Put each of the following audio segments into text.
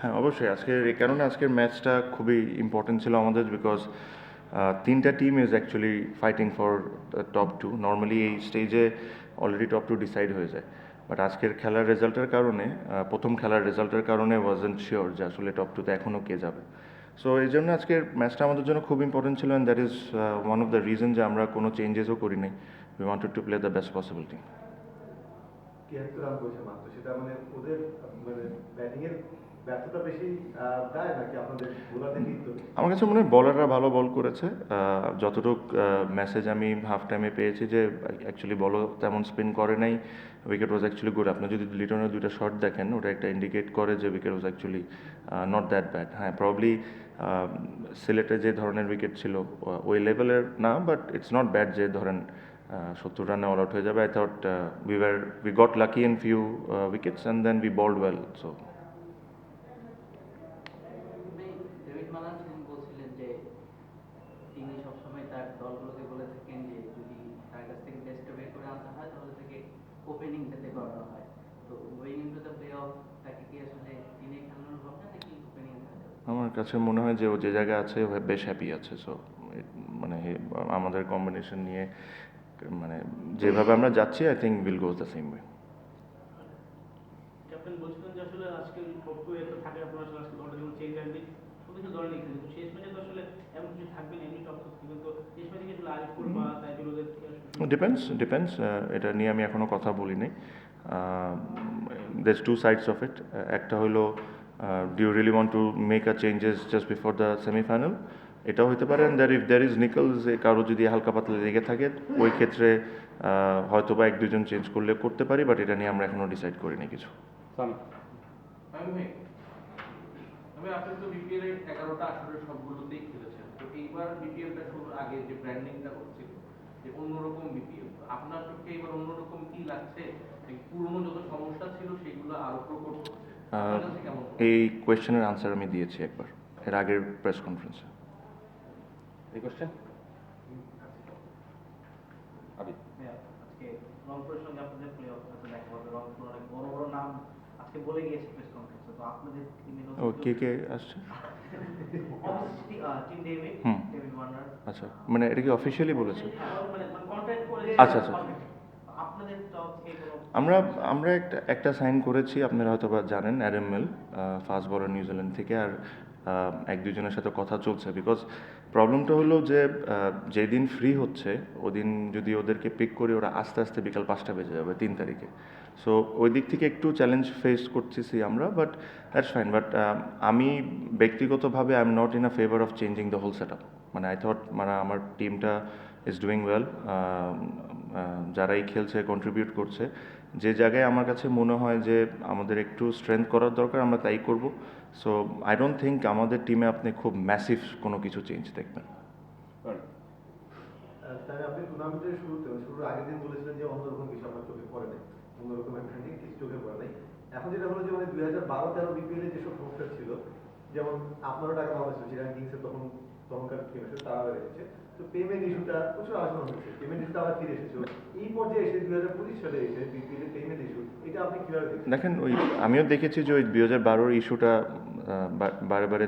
হ্যাঁ অবশ্যই। আজকের এই কারণে আজকের ম্যাচটা খুবই ইম্পর্টেন্ট ছিল আমাদের বিকজ তিনটা team is actually fighting for top two normally এই স্টেজে অলরেডি টপ টু ডিসাইড হয়ে যায়। বাট আজকের খেলার রেজাল্টের কারণে প্রথম খেলার রেজাল্টের কারণে ওয়াজেন্ট শিওর যে আসলে টপ টুতে এখনও কে যাবে। সো এই জন্য আজকের ম্যাচটা আমাদের জন্য খুব ইম্পর্টেন্ট ছিল and that is one of the reason যে আমরা কোনো চেঞ্জেসও করি নাই। We wanted to play the best possible team তিয়াত্তর রান করেছে মাত্র। সেটা মানে ওদের মানে ব্যাটিং এর ব্যর্থতা আমার কাছে মনে হয় বলাররা ভালো বল করেছে। যতটুক মেসেজ আমি হাফ টাইমে পেয়েছি যে অ্যাকচুয়ালি বলও তেমন স্পিন করে নাই। উইকেট ওয়াজ অ্যাকচুয়ালি গুড আপনি যদি লিটনের দুইটা শট দেখেন, ওটা একটা ইন্ডিকেট করে যে wicket was actually not that bad হ্যাঁ প্রবলি সিলেটে যে ধরনের উইকেট ছিল ওই লেভেলের না বাট ইটস নট ব্যাড যে ধরেন সত্তর রানে অল আউট হয়ে যাবে I thought we were we got lucky in few wickets and then we bowled well so আমার কাছে মনে হয় যে ও যে জায়গায় আছে ও বেশ হ্যাপি আছে। সো মানে আমাদের কম্বিনেশন নিয়ে মানে যেভাবে আমরা যাচ্ছি I think will go the same way depends depends এটা নিয়ে আমি এখনও কথা বলি বলিনি দেস টু সাইডস অফ ইট একটা হলো dew really want to make a changes just before the semifinal এটাও হতে পারে there if there is niggle যে কারও যদি হালকা পাতলা লেগে থাকে ওই ক্ষেত্রে হয়তো বা এক দুজন চেঞ্জ করলে করতে পারি বাট এটা নিয়ে আমরা এখনও ডিসাইড করিনি কিছু। আমি আমি আপনি তো বিপিএল এর এগারোটা আসরের সবগুলোতেই খেলেছেন। তো এইবার বিপিএলটা শুরুর আগে যে ব্র্যান্ডিংটা হচ্ছিল যে অন্যরকম বিপিএল আপনার চোখে এবার অন্যরকম কি লাগছে? পুরনো যত সমস্যা ছিল সেগুলো আরও প্রকট হচ্ছে? আপনার কাছে কেমন? এই কোয়েশ্চেনের আনসার আমি দিয়েছি একবার এর আগের প্রেস কনফারেন্সে আবি আজকে রংপুরের সঙ্গে আপনাদের প্লে অফ হয়তো দেখা হবে। রংপুর অনেক বড় বড় নাম আজকে বলে গিয়েছে প্রেস কনফারেন্সে তো আপনাদের ও কে কে আসছে। আচ্ছা মানে এটা কি অফিসিয়ালি বলেছে? মানে কন্ট্রাক্ট করে আচ্ছা, আচ্ছা। থেকে কোনো আমরা আমরা একটা একটা সাইন করেছি আপনারা হয়তো বা জানেন Adam Milne fast bowler New Zealand থেকে। আর এক দুজনের সাথে কথা চলছে। বিকজ প্রবলেমটা হলো যে যেদিন ফ্রি হচ্ছে, ওদিন যদি ওদেরকে পিক করি, ওরা আস্তে আস্তে বিকাল পাঁচটা বেজে যাবে, তিন তারিখে। সো ওই দিক থেকে একটু চ্যালেঞ্জ ফেস করতেছি আমরা বাট দ্যাটস ফাইন বাট আমি ব্যক্তিগতভাবে I am not in a favour of changing the whole set মানে আই থট মানে আমার টিমটা ইজ ডুইং ওয়েল যারাই খেলছে কন্ট্রিবিউট করছে। যে জায়গায় আমার কাছে মনে হয় যে, আমাদের একটু স্ট্রেংথ করার দরকার, আমরা তাই করব। সো আই ডোন্ট থিঙ্ক আমাদের টিমে আপনি খুব ম্যাসিভ কোনো কিছু চেঞ্জ দেখবেন। তাই আপনি টুর্নামেন্টের শুরুতে শুরুর আগের দিন বলেছিলেন যে অন্যরকম কিছু আপনার চোখে পড়ে নাই। অন্যরকম একটা জিনিস কিছু চোখে পড়ে নাই। এখন যেটা হলো যে মানে দুই হাজার বারো তেরো বিপিএলে যেসব সমস্যা ছিল যেমন আপনারও টাকা পাওয়া ছিল সেখানে কিংসের তখন তখনকার টিম আছে তারা এসেছে। তো পেমেন্ট ইস্যুটা প্রচুর আলোচনা হচ্ছে পেমেন্ট ইস্যুটা আবার ফিরে এসেছে। এই পর্যায়ে এসে দুই হাজার পঁচিশ সালে এসে পেমেন্ট ইস্যু এটা আপনি কীভাবে দেখেন, ওই আমিও দেখেছি যে ওই দুই হাজার বারোর ইস্যুটা বারে বারে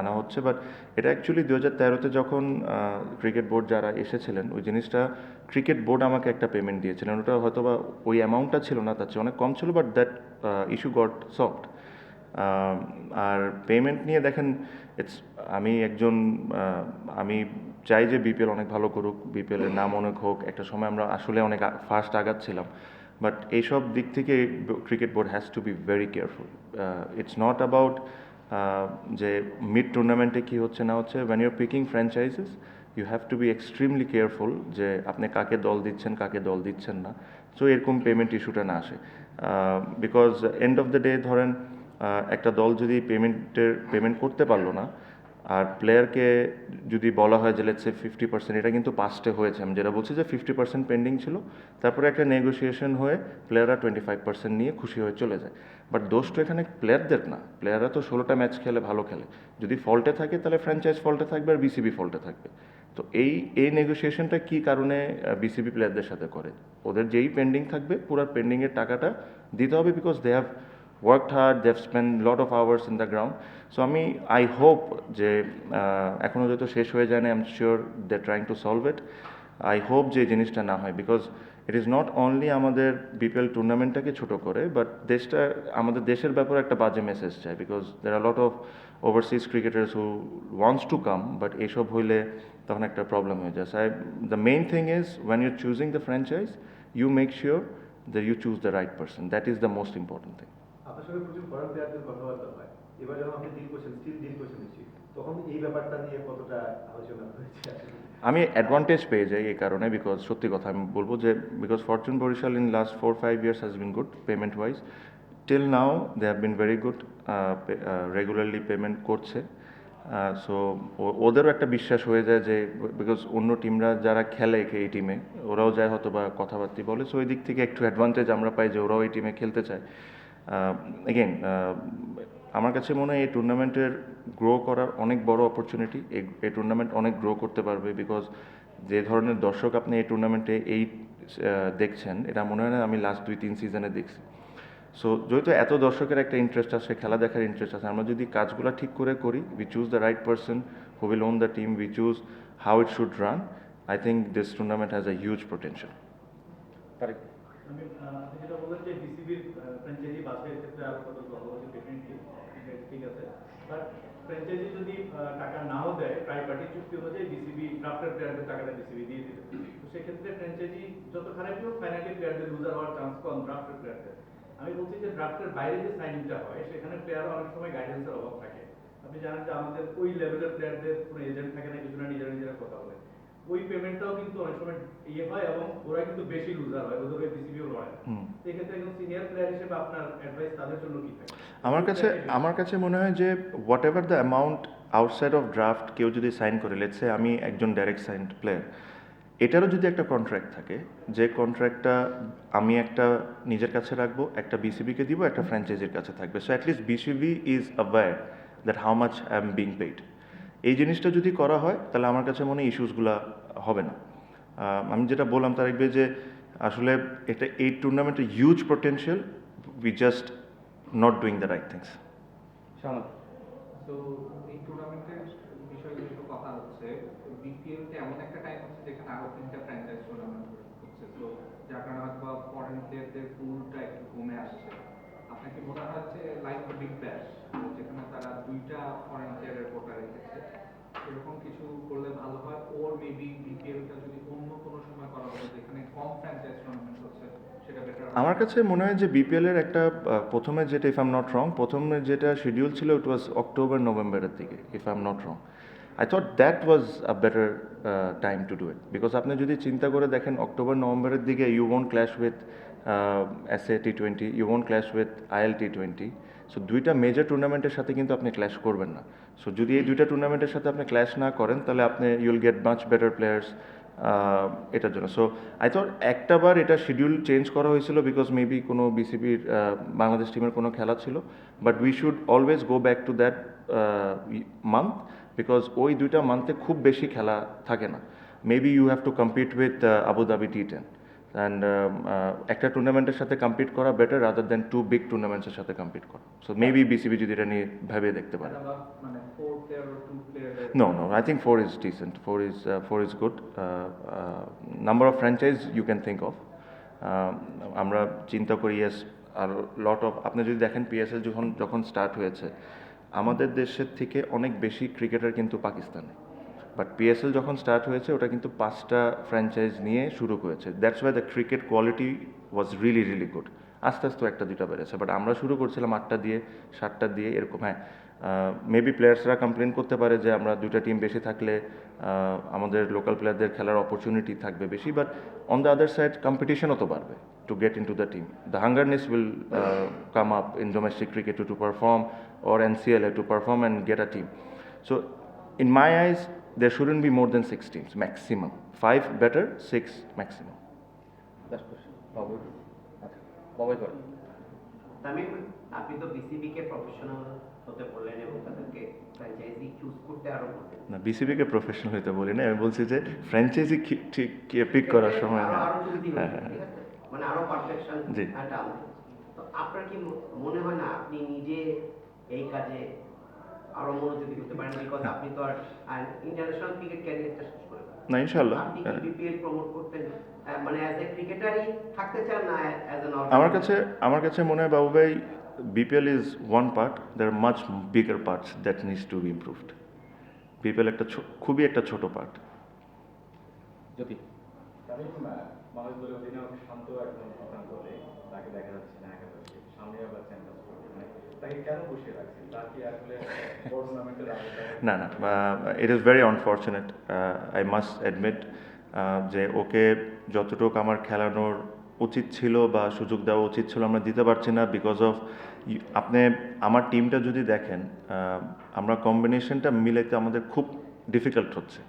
আনা হচ্ছে। বাট এটা অ্যাকচুয়ালি দু হাজার তেরোতে যখন ক্রিকেট বোর্ড যারা এসেছিলেন, ওই জিনিসটা ক্রিকেট বোর্ড আমাকে একটা পেমেন্ট দিয়েছিলেন। ওটা হয়তো বা ওই অ্যামাউন্টটা ছিল না, তার চেয়ে অনেক কম ছিল but that issue got soft R payment নিয়ে দেখেন ইটস আমি একজন আমি চাই যে বিপিএল অনেক ভালো করুক বিপিএলের নাম অনেক হোক, একটা সময় আমরা আসলে অনেক ফার্স্ট আগাচ্ছিলাম। বাট এইসব দিক থেকে cricket board has to be very careful it's not about যে মিড টুর্নামেন্টে কী হচ্ছে না হচ্ছে when you're picking franchises you have to be extremely careful যে আপনি কাকে দল দিচ্ছেন, কাকে দল দিচ্ছেন না। সো এরকম পেমেন্ট ইস্যুটা না আসে। Because end of the day ধরেন একটা দল যদি পেমেন্টের পেমেন্ট করতে পারল না আর প্লেয়ারকে যদি বলা হয় যে লেটসে ফিফটি পার্সেন্ট এটা কিন্তু পাস্টে হয়েছে। আমি যেটা বলছি যে ফিফটি পার্সেন্ট পেন্ডিং ছিল, তারপরে একটা নেগোসিয়েশন হয়ে প্লেয়াররা টোয়েন্টি ফাইভ পার্সেন্ট নিয়ে খুশি হয়ে চলে যায়। বাট দোষ তো এখানে প্লেয়ারদের না। প্লেয়াররা তো ষোলোটা ম্যাচ খেলে, ভালো খেলে। যদি ফল্টে থাকে, তাহলে ফ্র্যাঞ্চাইজ ফল্টে থাকবে আর বিসিবি ফল্টে থাকবে। তো এই এই নেগোসিয়েশনটা কী কারণে বিসিবি প্লেয়ারদের সাথে করে? ওদের যেই পেন্ডিং থাকবে, পুরো পেন্ডিংয়ের টাকাটা দিতে হবে because they have worked hard, they've spent lot of hours in the ground. So আমি আই হোপ যে আহ, এখনও যেহেতু শেষ হয়ে যায় না I am sure they trying to solve it I hope যে জিনিসটা না হয় because it is not only আমাদের বিপিএল টুর্নামেন্টটাকে ছোট করে বাট দেশটা আমাদের দেশের ব্যাপারে একটা বাজে মেসেজ চাই because there are lot of overseas cricketers who wants to come but এইসব হইলে তখন একটা প্রবলেম হয়ে যায়। I the main thing is when you choosing the franchise you make sure that you choose the right person that is the most important thing সঙ্গে প্রচুর foreign প্লেয়ারদের কথাবার্তা হয়। এবার যখন আপনি ডিল করছেন স্টিল ডিল করছেন তখন এই ব্যাপারটা নিয়ে কতটা আলোচনা হয়েছে? আমি অ্যাডভান্টেজ পেয়ে যাই এই কারণে বিকজ সত্যি কথা আমি বলব যে because Fortune Barishal in last four five years has been good payment wise till now they have been very good regularly payment করছে। সো ওদেরও একটা বিশ্বাস হয়ে যায় যে বিকজ অন্য টিমরা যারা খেলে এই টিমে ওরাও যায় হয়তো বা কথাবার্তি বলে। সো ওই দিক থেকে একটু অ্যাডভান্টেজ আমরা পাই যে, ওরাও এই টিমে খেলতে চায়। এগেন আমার কাছে মনে হয় এই টুর্নামেন্টের গ্রো করার অনেক বড় অপরচুনিটি এই টুর্নামেন্ট অনেক গ্রো করতে পারবে বিকজ যে ধরনের দর্শক আপনি এই টুর্নামেন্টে এই দেখছেন এটা মনে হয় না আমি লাস্ট দুই তিন সিজনে দেখছি। সো যেহেতু এত দর্শকের একটা ইন্টারেস্ট আছে খেলা দেখার ইন্টারেস্ট আছে আমরা যদি কাজগুলো ঠিক করে করি we choose the right person who will own the team we choose how it should run I think this tournament has a huge uh, প্লেয়ারদের আমি বলছি যে ড্রাফটের বাইরে যে সাইনিংটা হয়, সেখানে প্লেয়ার অনেক সময় গাইডেন্সের অভাব থাকে। আপনি জানেন যে আমাদের ওই লেভেলের প্লেয়ারদের কোনো এজেন্ট থাকে না কিছু না নিজেরা নিজেরা কথা বলে। ওই পেমেন্টটাও কিন্তু অনেক সময় ইয়ে হয় এবং ওরা কিন্তু বেশি লুজার হয় ওদের বিসিবিও লড়ে না। হুম। একজন সিনিয়র প্লেয়ার হিসেবে আপনার অ্যাডভাইস তাদের জন্য কি থাকে আমার কাছে আমার কাছে মনে হয় যে whatever the amount outside of draft কেউ যদি সাইন করে লেটসে আমি একজন ডাইরেক্ট সাইন প্লেয়ার এটারও যদি একটা কন্ট্রাক্ট থাকে যে কন্ট্রাক্টটা আমি একটা নিজের কাছে রাখব একটা বিসিবিকে দিব একটা ফ্র্যাঞ্চাইজির কাছে থাকবে so at least BCB is aware that how much I am being paid এই জিনিসটা যদি করা হয়, তাহলে আমার কাছে মনে ইস্যুসগুলো হবে না। আমি যেটা বললাম তারেকবে যে আসলে এটা এই টুর্নামেন্টের huge potential we just not doing the right things যার কারণে হয়তো ফরেন প্লেয়ারদের পুলটা একটু কমে আসছে। আপনার কি মনে হয় যে লাইক বিগ ব্যাশ যেখানে তারা দুইটা ফরেন প্লেয়ারের কোটা রেখেছে। এরকম কিছু করলে ভালো হয় ওর মেবি বিপিএলটা যদি অন্য কোনো সময় করা হতো যেখানে কম ফ্র্যাঞ্চাইজ টুর্নামেন্ট হচ্ছে আমার কাছে মনে হয় যে বিপিএল এর একটা প্রথমে যেটা ইফ আম নট রং প্রথমে যেটা শিডিউল ছিল ইট ওয়াজ অক্টোবর নভেম্বরের দিকে if um not wrong I thought that was a better time to do it because আপনি যদি চিন্তা করে দেখেন অক্টোবর নভেম্বরের দিকে you won't clash with S A T twenty you won't clash with IL T twenty so দুইটা major টুর্নামেন্টের সাথে কিন্তু আপনি ক্ল্যাশ করবেন না। সো যদি এই দুইটা টুর্নামেন্টের সাথে আপনি ক্ল্যাশ না করেন, তাহলে আপনি you'll get much better players এটার জন্য। সো আই থট একটা বার এটা শিডিউল চেঞ্জ করা হয়েছিল বিকজ মেবি কোনো বিসিবির বাংলাদেশ টিমের কোনো খেলা ছিল। But we should always go back to that month because ওই দুইটা মান্থে খুব বেশি খেলা থাকে না। Maybe you have to compete with Abu Dhabi T ten and একটা টুর্নামেন্টের সাথে কম্পিট করা better rather than two big টুর্নামেন্টসের সাথে কম্পিট করা। সো মেবি বিসিবি যদি এটা নিয়ে ভেবে দেখতে পারে। No no I think four is No, no, is four is good number of franchise you can. Uh, uh, of. Um, আমরা চিন্তা করি yes, আর লট অফ আপনি যদি দেখেন পিএসএল যখন যখন স্টার্ট হয়েছে আমাদের দেশের থেকে অনেক বেশি ক্রিকেটার কিন্তু পাকিস্তানে। বাট পিএসএল যখন স্টার্ট হয়েছে ওটা কিন্তু পাঁচটা ফ্র্যাঞ্চাইজ নিয়ে শুরু করেছে। That's why the cricket quality was really really good আস্তে আস্তে একটা দুইটা বেড়েছে। বাট আমরা শুরু করছিলাম আটটা দিয়ে সাতটা দিয়ে এরকম হ্যাঁ। মেবি প্লেয়ার্সরা কমপ্লেন করতে পারে যে আমরা দুইটা টিম বেশি থাকলে আমাদের লোকাল প্লেয়ারদের খেলার অপরচুনিটি থাকবে বেশি। But on the other side কম্পিটিশনও তো বাড়বে to get in to the team the hungerness will come up in domestic cricket to perform or NCL to perform and get a team so in my eyes, there shouldn't be more than six teams, maximum. Five better, six maximum. আচ্ছা বাবাই করেন তামিম আপনি তো BCB কে professional হতে বললেন এবং তাদেরকে franchise choose করতে আরও বললেন না বিসিবিকে প্রফেশনাল হইতে বলি না আমি বলছি যে ফ্র্যাঞ্চাইজি ঠিক পিক করার সময় হ্যাঁ হ্যাঁ, হ্যাঁ? মানে আরও পারফেকশন জি। তো আপনার কি মনে হয় না আপনি নিজে এই কাজে আরও মনোযোগী হতে পারেন বিকজ আপনি তো আর ইন্টারন্যাশনাল ক্রিকেট ক্যারিয়ারটা শেষ করে না। কি বিপিএল প্রমোট করতেন মানে অ্যাজ এ ক্রিকেটারই থাকতে চান না অ্যাজ এন আমার কাছে আমার কাছে মনে হয় বাবু ভাই BPL is one part there are much bigger parts that needs to be improved BPL একটা খুবই একটা ছোট পার্ট অধিনায়ক শান্ত দলে তাকে দেখা যাচ্ছে না একাদশে সামনে আবার না না it is very unfortunate I must admit যে ওকে যতটুকু আমার খেলানোর উচিত ছিল বা সুযোগ দেওয়া উচিত ছিল আমরা দিতে পারছি না বিকজ অফ আপনি আমার টিমটা যদি দেখেন আমরা কম্বিনেশনটা মিলাইতে আমাদের খুব ডিফিকাল্ট হচ্ছে।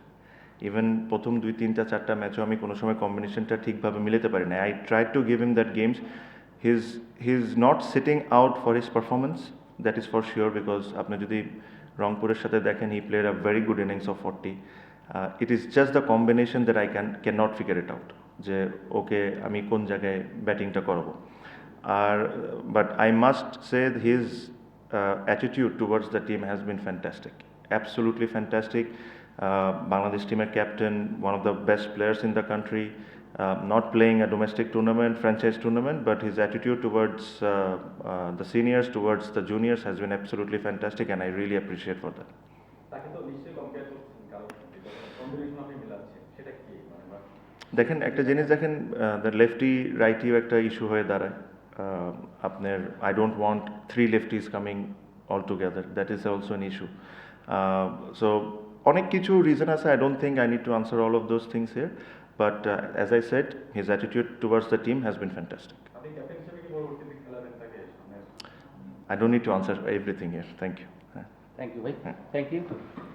ইভেন প্রথম দুই, তিনটা, চারটা ম্যাচও আমি কোনো সময় কম্বিনেশনটা ঠিকভাবে মিলাতে পারি না I try to give him that games his he is not sitting out for his performance that is for sure because আপনি যদি রংপুরের সাথে দেখেন he played a very good innings of forty it is just the combination that I can can not figure it out যে okay আমি কোন জায়গায় ব্যাটিংটা করাবো। আর but I must say his attitude towards the team has been fantastic absolutely fantastic Bangladesh টিমের captain one of the best players in the country not playing a domestic tournament, franchise tournament, but his attitude towards uh, uh, the seniors, towards the juniors has been absolutely fantastic, and I really appreciate for that. মানে দেখেন একটা জিনিস দেখেন the lefty রাইটিও একটা issue হয়ে দাঁড়ায় আপনার I don't want three lefties coming all together that is also an issue so অনেক কিছু রিজন আছে I don't think I need to answer all of those things here But uh, as I said, his attitude towards the team has been fantastic. I don't need to answer everything here. Thank you. Thank you, Thank you.